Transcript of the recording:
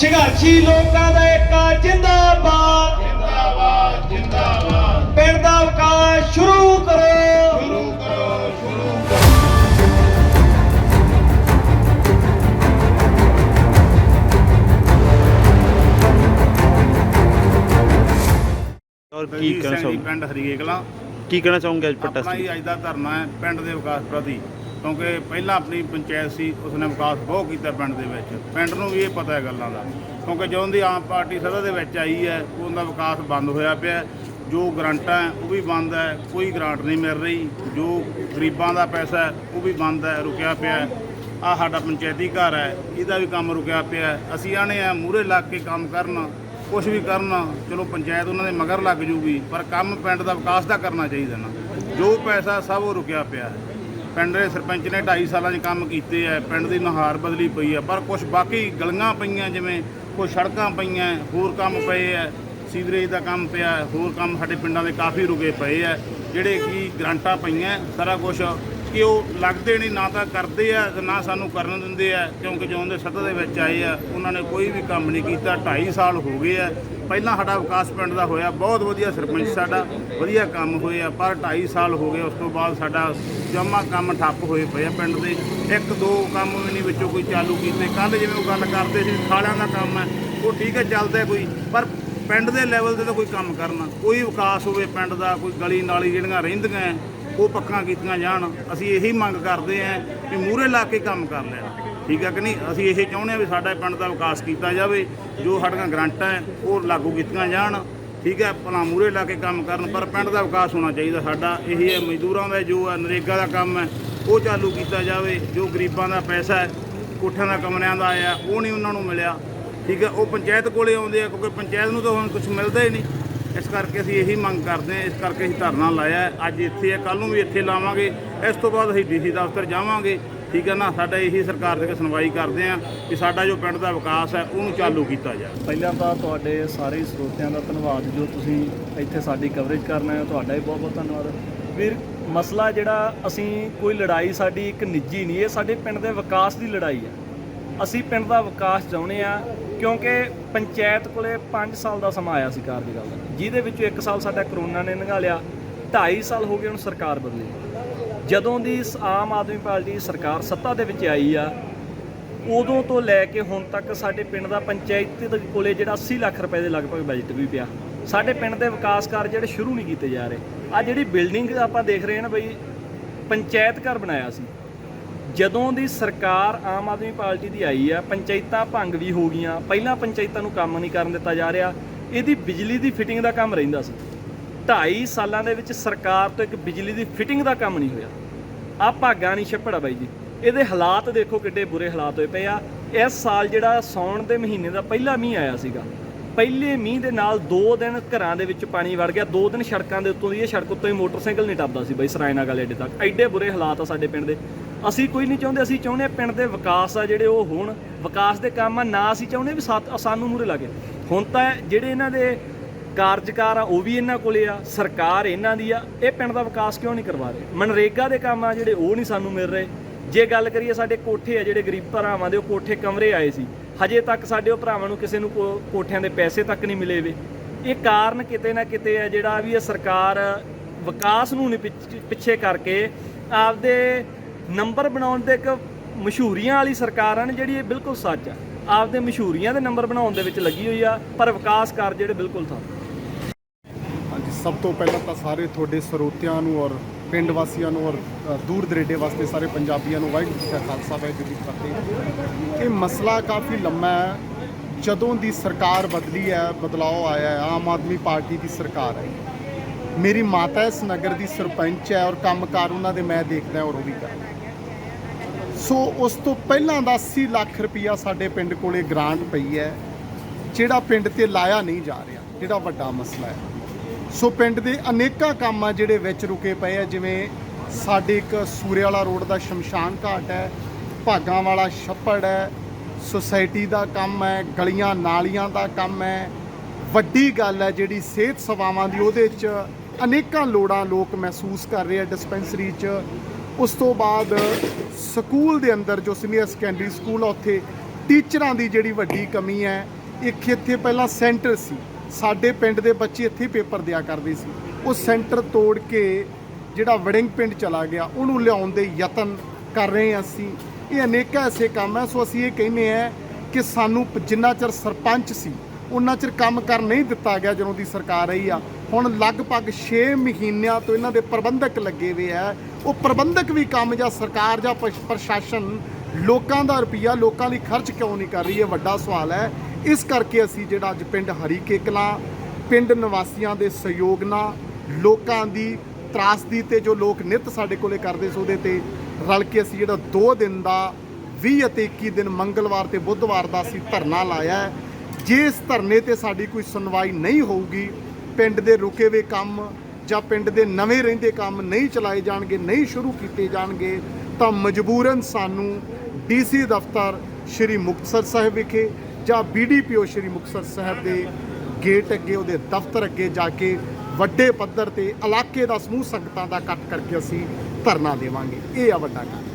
ਸੰਘਰਸ਼ੀ ਲੋਕਾਂ ਦਾ ਇੱਕ ਜਿੰਦਾਬਾਦ। ਜਿੰਦਾਬਾਦ ਜਿੰਦਾਬਾਦ। ਪਿੰਡ ਦਾ ਵਿਕਾਸ ਸ਼ੁਰੂ ਕਰੋ। ਸ਼ੁਰੂ ਕਰੋ ਸ਼ੁਰੂ ਕਰੋ। ਔਰ ਕੀ ਕੀ ਕਹਿਣਾ ਚਾਹੋਗੇ? ਪਿੰਡ ਹਰੀਏਕਲਾ ਕੀ ਕਹਿਣਾ ਚਾਹੋਗੇ ਅੱਜ ਆਪਣਾ ਪ੍ਰੋਟੈਸਟ ਹੀ ਅੱਜ ਦਾ ਧਰਨਾ ਹੈ ਪਿੰਡ ਦੇ ਵਿਕਾਸ ਪ੍ਰਤੀ। ਕਿਉਂਕਿ ਪਹਿਲਾਂ ਆਪਣੀ ਪੰਚਾਇਤ ਸੀ, ਉਸਨੇ ਵਿਕਾਸ ਬਹੁਤ ਕੀਤਾ ਪਿੰਡ ਦੇ ਵਿੱਚ। ਪਿੰਡ ਨੂੰ ਵੀ ਇਹ ਪਤਾ ਹੈ ਗੱਲਾਂ ਦਾ। ਕਿਉਂਕਿ ਜਦੋਂ ਦੀ ਆਮ ਪਾਰਟੀ ਸਦਾ ਦੇ ਵਿੱਚ ਆਈ ਹੈ ਉਹਦਾ ਵਿਕਾਸ ਬੰਦ ਹੋਇਆ ਪਿਆ ਜੋ ਗ੍ਰਾਂਟਾਂ ਉਹ ਵੀ ਬੰਦ ਹੈ। ਕੋਈ ਗ੍ਰਾਂਟ ਨਹੀਂ ਮਿਲ ਰਹੀ। ਜੋ ਗਰੀਬਾਂ ਦਾ ਪੈਸਾ ਉਹ ਵੀ ਬੰਦ ਹੈ, ਰੁਕਿਆ ਪਿਆ ਆ ਸਾਡਾ ਪੰਚਾਇਤੀ ਘਰ ਹੈ, ਇਹਦਾ ਵੀ ਕੰਮ ਰੁਕਿਆ ਪਿਆ ਅਸੀਂ ਆਣੇ ਆ ਮੂਰੇ ਲੱਗ ਕੇ ਕੰਮ ਕਰਨ ਕੁਝ ਵੀ ਕਰਨ, ਚਲੋ ਪੰਚਾਇਤ ਉਹਨਾਂ ਦੇ ਮਗਰ ਲੱਗ ਜੂਗੀ, ਪਰ ਕੰਮ ਪਿੰਡ ਦਾ ਵਿਕਾਸ ਦਾ ਕਰਨਾ ਚਾਹੀਦਾ ਨਾ। ਜੋ ਪੈਸਾ ਸਭ ਉਹ ਰੁਕਿਆ ਪਿਆ ਹੈ। ਪਿੰਡ ਦੇ ਸਰਪੰਚ ਨੇ 2.5 ਸਾਲਾਂ 'ਚ ਕੰਮ ਕੀਤੇ ਆ, ਪਿੰਡ ਦੀ ਨੁਹਾਰ ਬਦਲੀ ਪਈ ਆ, ਪਰ ਕੁਝ ਬਾਕੀ ਗਲੀਆਂ ਪਈਆਂ ਜਿਵੇਂ ਕੋਈ ਸੜਕਾਂ ਪਈਆਂ, ਹੋਰ ਕੰਮ ਪਏ ਆ, ਸੀਵਰੇਜ ਦਾ ਕੰਮ ਪਿਆ, ਹੋਰ ਕੰਮ ਸਾਡੇ ਪਿੰਡਾਂ ਦੇ ਕਾਫੀ ਰੁਕੇ ਪਏ ਆ, ਜਿਹੜੇ ਕਿ ਗ੍ਰਾਂਟਾਂ ਪਈਆਂ, ਸਾਰਾ ਕੁਝ ਕਿ ਉਹ ਲੱਗਦੇ ਨਹੀਂ, ਨਾ ਤਾਂ ਕਰਦੇ ਆ ਤੇ ਨਾ ਸਾਨੂੰ ਕਰਨ ਦਿੰਦੇ ਆ, ਕਿਉਂਕਿ ਜਦੋਂ ਦੇ ਸੱਤਾ ਦੇ ਵਿੱਚ ਆਏ ਆ, ਉਹਨਾਂ ਨੇ ਕੋਈ ਵੀ ਕੰਮ ਨਹੀਂ ਕੀਤਾ 2.5 ਸਾਲ ਹੋ ਗਏ ਆ ਪਹਿਲਾਂ ਸਾਡਾ ਵਿਕਾਸ ਪਿੰਡ ਦਾ ਹੋਇਆ ਬਹੁਤ ਵਧੀਆ ਸਰਪੰਚ ਸਾਡਾ ਵਧੀਆ ਕੰਮ ਹੋਏ ਆ ਪਰ 2.5 ਸਾਲ ਹੋ ਗਏ ਉਸ ਤੋਂ ਬਾਅਦ ਸਾਡਾ ਜਮਾ ਕੰਮ ਠੱਪ ਹੋਏ ਪਏ ਆ ਪਿੰਡ ਦੇ। ਇੱਕ ਦੋ ਕੰਮ ਵੀ ਨਹੀਂ ਵਿੱਚੋਂ ਕੋਈ ਚਾਲੂ ਕੀਤੇ। ਕੱਲ ਜਿਵੇਂ ਉਹ ਗੱਲ ਕਰਦੇ ਸੀ ਖਾਲਿਆਂ ਦਾ ਕੰਮ ਹੈ ਉਹ ਠੀਕ ਹੈ ਚੱਲਦਾ ਕੋਈ ਪਰ ਪਿੰਡ ਦੇ ਲੈਵਲ ਤੇ ਤਾਂ ਕੋਈ ਕੰਮ ਕਰਨਾ। ਕੋਈ ਵਿਕਾਸ ਹੋਵੇ ਪਿੰਡ ਦਾ ਕੋਈ ਗਲੀ ਨਾਲੀ ਜਿਹੜੀਆਂ ਰਹਿੰਦੀਆਂ ਹੈ, ਉਹ ਪੱਕਾ ਕੀਤੀਆਂ ਜਾਣ। ਅਸੀਂ ਇਹੀ ਮੰਗ ਕਰਦੇ ਆਂ ਕਿ ਮੂਹਰੇ ਲਾ ਕੇ ਕੰਮ ਕਰ ਲੈਣ। ਠੀਕ ਹੈ ਕਿ ਨਹੀਂ? ਅਸੀਂ ਇਹ ਚਾਹੁੰਦੇ ਹਾਂ ਵੀ ਸਾਡਾ ਪਿੰਡ ਦਾ ਵਿਕਾਸ ਕੀਤਾ ਜਾਵੇ, ਜੋ ਸਾਡੀਆਂ ਗਰੰਟਾਂ ਹੈ, ਉਹ ਲਾਗੂ ਕੀਤੀਆਂ ਜਾਣ। ਠੀਕ ਹੈ ਭਲਾ ਮੂਹਰੇ ਲਾ ਕੇ ਕੰਮ ਕਰਨ, ਪਰ ਪਿੰਡ ਦਾ ਵਿਕਾਸ ਹੋਣਾ ਚਾਹੀਦਾ ਸਾਡਾ। ਇਹੀ ਹੈ, ਮਜ਼ਦੂਰਾਂ ਦਾ ਜੋ ਹੈ, ਨਰੇਗਾ ਦਾ ਕੰਮ ਹੈ, ਉਹ ਚਾਲੂ ਕੀਤਾ ਜਾਵੇ। ਜੋ ਗਰੀਬਾਂ ਦਾ ਪੈਸਾ ਹੈ, ਕੋਠਿਆਂ ਦਾ ਕਮਰਿਆਂ ਦਾ ਆਇਆ, ਉਹ ਨਹੀਂ ਉਹਨਾਂ ਨੂੰ ਮਿਲਿਆ। ਠੀਕ ਹੈ ਉਹ ਪੰਚਾਇਤ ਕੋਲੇ ਆਉਂਦੇ ਆ, ਕਿਉਂਕਿ ਪੰਚਾਇਤ ਨੂੰ ਤਾਂ ਹੁਣ ਕੁਝ ਮਿਲਦਾ ਹੀ ਨਹੀਂ। ਇਸ ਕਰਕੇ ਅਸੀਂ ਇਹੀ ਮੰਗ ਕਰਦੇ ਹਾਂ, ਇਸ ਕਰਕੇ ਅਸੀਂ ਧਰਨਾ ਲਾਇਆ ਅੱਜ ਇੱਥੇ ਹੈ ਕੱਲ ਨੂੰ ਵੀ ਇੱਥੇ ਲਾਵਾਂਗੇ। ਇਸ ਤੋਂ ਬਾਅਦ ਅਸੀਂ ਡੀਸੀ ਦਫ਼ਤਰ ਜਾਵਾਂਗੇ। ਠੀਕ ਹੈ ਨਾ, ਸਾਡਾ ਇਹੀ ਸਰਕਾਰ ਦੇ ਅੱਗੇ ਸੁਣਵਾਈ ਕਰਦੇ ਹਾਂ ਕਿ ਸਾਡਾ ਜੋ ਪਿੰਡ ਦਾ ਵਿਕਾਸ ਹੈ, ਉਹਨੂੰ ਚਾਲੂ ਕੀਤਾ ਜਾਵੇ। ਪਹਿਲਾਂ ਤਾਂ ਤੁਹਾਡੇ ਸਾਰੇ ਸਰੋਤਿਆਂ ਦਾ ਧੰਨਵਾਦ, ਜੋ ਤੁਸੀਂ ਇੱਥੇ ਸਾਡੀ ਕਵਰੇਜ ਕਰਨ ਆਏ ਹੋ, ਤੁਹਾਡਾ ਵੀ ਬਹੁਤ ਬਹੁਤ ਧੰਨਵਾਦ। ਵੀਰ, ਮਸਲਾ ਜਿਹੜਾ ਅਸੀਂ, ਕੋਈ ਲੜਾਈ ਸਾਡੀ ਇੱਕ ਨਿੱਜੀ ਨਹੀਂ, ਇਹ ਸਾਡੇ ਪਿੰਡ ਦੇ ਵਿਕਾਸ ਦੀ ਲੜਾਈ ਹੈ ਅਸੀਂ ਪਿੰਡ ਦਾ ਵਿਕਾਸ ਚਾਹੁੰਦੇ ਆ, ਕਿਉਂਕਿ ਪੰਚਾਇਤ ਕੋਲੇ 5 ਸਾਲ ਦਾ ਸਮਾਂ ਆਇਆ ਸੀ ਕਾਰਜਕਾਲ ਦਾ ਜਿਹਦੇ ਵਿੱਚੋਂ 1 ਸਾਲ ਸਾਡਾ ਕਰੋਨਾ ਨੇ ਲੰਘਾ ਲਿਆ 2.5 ਸਾਲ ਹੋ ਗਏ ਹੁਣ ਸਰਕਾਰ ਬਦਲੀ। ਜਦੋਂ ਦੀ ਇਸ ਆਮ ਆਦਮੀ ਪਾਰਟੀ ਸਰਕਾਰ ਸੱਤਾ ਦੇ ਵਿੱਚ ਆਈ ਆ, ਉਦੋਂ ਤੋਂ ਲੈ ਕੇ ਹੁਣ ਤੱਕ ਸਾਡੇ ਪਿੰਡ ਦਾ ਪੰਚਾਇਤ ਦੇ ਕੋਲੇ ਜਿਹੜਾ 80 ਲੱਖ ਰੁਪਏ ਦੇ ਲਗਭਗ ਬਜਟ ਵੀ ਪਿਆ। ਸਾਡੇ ਪਿੰਡ ਦੇ ਵਿਕਾਸ ਕਾਰਜ ਜਿਹੜੇ ਸ਼ੁਰੂ ਨਹੀਂ ਕੀਤੇ ਜਾ ਰਹੇ। ਆ ਜਿਹੜੀ ਬਿਲਡਿੰਗ ਆਪਾਂ ਦੇਖ ਰਹੇ ਹਾਂ ਨਾ ਬਈ, ਪੰਚਾਇਤ ਘਰ ਬਣਾਇਆ ਸੀ। ਜਦੋਂ ਦੀ ਸਰਕਾਰ ਆਮ ਆਦਮੀ ਪਾਰਟੀ ਦੀ ਆਈ ਆ, ਪੰਚਾਇਤਾਂ ਭੰਗ ਵੀ ਹੋ ਗਈਆਂ। ਪਹਿਲਾਂ ਪੰਚਾਇਤਾਂ ਨੂੰ ਕੰਮ ਨਹੀਂ ਕਰਨ ਦਿੱਤਾ ਜਾ ਰਿਹਾ। ਇਹਦੀ ਬਿਜਲੀ ਦੀ ਫਿਟਿੰਗ ਦਾ ਕੰਮ ਰਹਿੰਦਾ ਸੀ। 2.5 ਸਾਲਾਂ ਦੇ ਵਿੱਚ ਸਰਕਾਰ ਤੋਂ ਇੱਕ ਬਿਜਲੀ ਦੀ ਫਿਟਿੰਗ ਦਾ ਕੰਮ ਨਹੀਂ ਹੋਇਆ। ਆ ਭਾਗਾ ਨਹੀਂ ਛੱਪੜਾ ਬਾਈ ਜੀ। ਇਹਦੇ ਹਾਲਾਤ ਦੇਖੋ ਕਿੱਡੇ ਬੁਰੇ ਹਾਲਾਤ ਹੋਏ ਪਏ ਆ। ਇਸ ਸਾਲ ਜਿਹੜਾ ਸੌਣ ਦੇ ਮਹੀਨੇ ਦਾ ਪਹਿਲਾ ਮੀਂਹ ਆਇਆ ਸੀਗਾ। ਪਹਿਲੇ ਮੀਂਹ ਦੇ ਨਾਲ 2 ਦਿਨ ਘਰਾਂ ਦੇ ਵਿੱਚ ਪਾਣੀ ਵੜ ਗਿਆ। 2 ਦਿਨ ਸੜਕਾਂ ਦੇ ਉੱਤੋਂ ਦੀ ਇਹ ਸੜਕ ਉੱਤੋਂ ਹੀ ਮੋਟਰਸਾਈਕਲ ਨਹੀਂ ਟੱਪਦਾ ਸੀ ਬਾਈ ਸਰਾਇਨਾ ਗਾਲੇ ਅੱਡੇ ਤੱਕ। ਐਡੇ ਬੁਰੇ ਹਾਲਾਤ ਆ ਸਾਡੇ ਪਿੰਡ ਦੇ। ਅਸੀਂ ਕੋਈ ਨਹੀਂ ਚਾਹੁੰਦੇ, ਅਸੀਂ ਚਾਹੁੰਦੇ ਹਾਂ ਪਿੰਡ ਦੇ ਵਿਕਾਸ ਆ ਜਿਹੜੇ ਉਹ ਹੋਣ। ਵਿਕਾਸ ਦੇ ਕੰਮ ਆ, ਨਾ ਅਸੀਂ ਚਾਹੁੰਦੇ ਵੀ ਸਾਥ- ਸਾਨੂੰ ਮੂਰੇ ਲੱਗੇ ਹੁਣ ਤਾਂ ਜਿਹੜੇ ਇਹਨਾਂ ਦੇ ਕਾਰਜਕਾਰ ਆ, ਉਹ ਵੀ ਇਹਨਾਂ ਕੋਲੇ ਆ, ਸਰਕਾਰ ਇਹਨਾਂ ਦੀ ਆ, ਇਹ ਪਿੰਡ ਦਾ ਵਿਕਾਸ ਕਿਉਂ ਨਹੀਂ ਕਰਵਾ ਰਹੇ? ਮਨਰੇਗਾ ਦੇ ਕੰਮ ਆ ਜਿਹੜੇ ਉਹ ਨਹੀਂ ਸਾਨੂੰ ਮਿਲ ਰਹੇ। ਜੇ ਗੱਲ ਕਰੀਏ ਸਾਡੇ ਕੋਠੇ ਆ ਜਿਹੜੇ ਗਰੀਬ ਭਰਾਵਾਂ ਦੇ, ਉਹ ਕੋਠੇ ਕਮਰੇ ਆਏ ਸੀ। ਹਜੇ ਤੱਕ ਸਾਡੇ ਉਹ ਭਰਾਵਾਂ ਨੂੰ ਕਿਸੇ ਨੂੰ ਕੋ- ਕੋਠਿਆਂ ਦੇ ਪੈਸੇ ਤੱਕ ਨਹੀਂ ਮਿਲੇ ਵੇ। ਇਹ ਕਾਰਨ ਕਿਤੇ ਨਾ ਕਿਤੇ ਆ ਜਿਹੜਾ ਵੀ ਇਹ ਸਰਕਾਰ ਵਿਕਾਸ ਨੂੰ ਨਹੀਂ ਪਿੱਛ- ਪਿੱਛੇ ਕਰਕੇ ਆਪਦੇ ਨੰਬਰ ਬਣਾਉਣ ਦੇ ਇੱਕ ਮਸ਼ਹੂਰੀਆਂ ਵਾਲੀ ਸਰਕਾਰ ਆ ਨਾ ਜਿਹੜੀ ਇਹ ਬਿਲਕੁਲ ਸੱਚ ਆ। ਆਪਦੇ ਮਸ਼ਹੂਰੀਆਂ ਦੇ ਨੰਬਰ ਬਣਾਉਣ ਦੇ ਵਿੱਚ ਲੱਗੀ ਹੋਈ ਆ, ਪਰ ਵਿਕਾਸ ਕਾਰਜ ਜਿਹੜੇ ਬਿਲਕੁਲ ਥਾ ਸਭ ਤੋਂ ਪਹਿਲਾਂ ਤਾਂ ਸਾਰੇ ਤੁਹਾਡੇ ਸਰੋਤਿਆਂ ਨੂੰ ਔਰ ਪਿੰਡ ਵਾਸੀਆਂ ਨੂੰ ਔਰ ਦੂਰ ਦਰੇਡੇ ਵਾਸਤੇ ਸਾਰੇ ਪੰਜਾਬੀਆਂ ਨੂੰ ਵਾਹਿਗੁਰੂ ਜੀ ਕਾ ਖਾਲਸਾ, ਵਾਹਿਗੁਰੂ ਜੀ ਕੀ ਫਤਿਹ। ਇਹ ਮਸਲਾ ਕਾਫੀ ਲੰਮਾ ਹੈ। ਜਦੋਂ ਦੀ ਸਰਕਾਰ ਬਦਲੀ ਹੈ ਬਦਲਾਅ ਆਇਆ ਹੈ, ਆਮ ਆਦਮੀ ਪਾਰਟੀ ਦੀ ਸਰਕਾਰ ਹੈ। ਮੇਰੀ ਮਾਤਾ ਇਸ ਨਗਰ ਦੀ ਸਰਪੰਚ ਹੈ ਔਰ ਕੰਮਕਾਰ ਉਹਨਾਂ ਦੇ ਮੈਂ ਦੇਖਦਾ ਔਰ ਉਹ ਵੀ ਕਰਦਾ ਸੋ ਉਸ ਤੋਂ ਪਹਿਲਾਂ ਦਾ 80 ਲੱਖ ਰੁਪਈਆ ਸਾਡੇ ਪਿੰਡ ਕੋਲੇ ਗ੍ਰਾਂਟ ਪਈ ਹੈ, ਜਿਹੜਾ ਪਿੰਡ ਤੇ ਲਾਇਆ ਨਹੀਂ ਜਾ ਰਿਹਾ, ਜਿਹੜਾ ਵੱਡਾ ਮਸਲਾ ਹੈ। ਸੋ ਪਿੰਡ ਦੇ ਅਨੇਕਾਂ ਕੰਮ ਆ ਜਿਹੜੇ ਵਿੱਚ ਰੁਕੇ ਪਏ ਆ, ਜਿਵੇਂ ਸਾਡੇ ਇੱਕ ਸੂਰੇ ਵਾਲਾ ਰੋਡ ਦਾ ਸ਼ਮਸ਼ਾਨ ਘਾਟ ਹੈ, ਭਾਗਾਂ ਵਾਲਾ ਛੱਪੜ ਹੈ, ਸੁਸਾਇਟੀ ਦਾ ਕੰਮ ਹੈ, ਗਲੀਆਂ ਨਾਲੀਆਂ ਦਾ ਕੰਮ ਹੈ। ਵੱਡੀ ਗੱਲ ਹੈ ਜਿਹੜੀ ਸਿਹਤ ਸੇਵਾਵਾਂ ਦੀ, ਉਹਦੇ 'ਚ ਅਨੇਕਾਂ ਲੋੜਾਂ ਲੋਕ ਮਹਿਸੂਸ ਕਰ ਰਹੇ ਆ ਡਿਸਪੈਂਸਰੀ 'ਚ। ਉਸ ਤੋਂ ਬਾਅਦ ਸਕੂਲ ਦੇ ਅੰਦਰ ਜੋ ਸੀਨੀਅਰ ਸੈਕੰਡਰੀ ਸਕੂਲ ਆ, ਉੱਥੇ ਟੀਚਰਾਂ ਦੀ ਜਿਹੜੀ ਵੱਡੀ ਕਮੀ ਹੈ, ਇੱਕ ਇੱਥੇ ਪਹਿਲਾਂ ਸੈਂਟਰ ਸੀ। ਸਾਡੇ ਪਿੰਡ ਦੇ ਬੱਚੇ ਇੱਥੇ ਪੇਪਰ ਦਿਆ ਕਰਦੇ ਸੀ। ਉਹ ਸੈਂਟਰ ਤੋੜ ਕੇ ਜਿਹੜਾ ਵੜਿੰਗ ਪਿੰਡ ਚਲਾ ਗਿਆ, ਉਹਨੂੰ ਲਿਆਉਣ ਦੇ ਯਤਨ ਕਰ ਰਹੇ ਹਾਂ ਅਸੀਂ। ਇਹ ਅਨੇਕਾਂ ਐਸੇ ਕੰਮ ਹੈ, ਸੋ ਅਸੀਂ ਇਹ ਕਹਿੰਦੇ ਆ ਕਿ ਸਾਨੂੰ ਪ- ਜਿੰਨਾ ਚਿਰ ਸਰਪੰਚ ਸੀ ਉਹਨਾਂ ਚਿਰ ਕੰਮ ਕਰ ਨਹੀਂ ਦਿੱਤਾ ਗਿਆ ਜਦੋਂ ਦੀ ਸਰਕਾਰ ਰਹੀ ਆ। ਹੁਣ ਲਗਭਗ 6 ਮਹੀਨਿਆਂ ਤੋਂ ਇਹਨਾਂ ਦੇ ਪ੍ਰਬੰਧਕ ਲੱਗੇ ਹੋਏ ਆ। ਉਹ ਪ੍ਰਬੰਧਕ ਵੀ ਕੰਮ ਜਾਂ ਸਰਕਾਰ ਜਾਂ ਪ੍ਰਸ਼- ਪ੍ਰਸ਼ਾਸਨ ਲੋਕਾਂ ਦਾ ਰੁਪਈਆ, ਲੋਕਾਂ ਲਈ ਖਰਚ ਕਿਉਂ ਨਹੀਂ ਕਰ ਰਹੀ, ਇਹ ਵੱਡਾ ਸਵਾਲ ਹੈ। ਇਸ ਕਰਕੇ ਅਸੀਂ ਜਿਹੜਾ ਅੱਜ ਪਿੰਡ ਹਰੀਕੇ ਕਲਾਂ, ਪਿੰਡ ਨਿਵਾਸੀਆਂ ਦੇ ਸਹਿਯੋਗ ਨਾਲ ਲੋਕਾਂ ਦੀ ਤਰਾਸਦੀ ਤੇ ਜੋ ਲੋਕ ਨਿਤ ਸਾਡੇ ਕੋਲੇ ਕਰਦੇ ਸੀ ਉਹਦੇ ਤੇ ਰਲ ਕੇ ਅਸੀਂ ਜਿਹੜਾ 2 ਦਿਨ ਦਾ 20 ਅਤੇ 21 ਦਿਨ ਮੰਗਲਵਾਰ ਤੇ ਬੁੱਧਵਾਰ ਦਾ ਅਸੀਂ ਧਰਨਾ ਲਾਇਆ ਹੈ। ਜੇ ਇਸ ਧਰਨੇ ਤੇ ਸਾਡੀ ਕੋਈ ਸੁਣਵਾਈ ਨਹੀਂ ਹੋਊਗੀ, ਪਿੰਡ ਦੇ ਰੁਕੇ ਹੋਏ ਕੰਮ ਜਾਂ ਪਿੰਡ ਦੇ ਨਵੇਂ ਰਹਿੰਦੇ ਕੰਮ ਨਹੀਂ ਚਲਾਏ ਜਾਣਗੇ, ਨਹੀਂ ਸ਼ੁਰੂ ਕੀਤੇ ਜਾਣਗੇ, ਤਾਂ ਮਜਬੂਰਨ ਸਾਨੂੰ ਡੀਸੀ ਦਫ਼ਤਰ ਸ਼੍ਰੀ ਮੁਕਤਸਰ ਸਾਹਿਬ ਵਿਖੇ ਜਾਂ ਬੀਡੀਪੀਓ ਸ਼੍ਰੀ ਮੁਕਤਸਰ ਸਾਹਿਬ ਦੇ ਗੇਟ ਅੱਗੇ, ਉਹਦੇ ਦਫ਼ਤਰ ਅੱਗੇ ਜਾ ਕੇ ਵੱਡੇ ਪੱਧਰ ਤੇ ਇਲਾਕੇ ਦਾ ਸਮੂਹ ਸੰਗਤਾਂ ਦਾ ਇਕੱਠ ਕਰਕੇ ਅਸੀਂ ਧਰਨਾ ਦੇਵਾਂਗੇ। ਇਹ ਆ ਵੱਡਾ ਕੰਮ।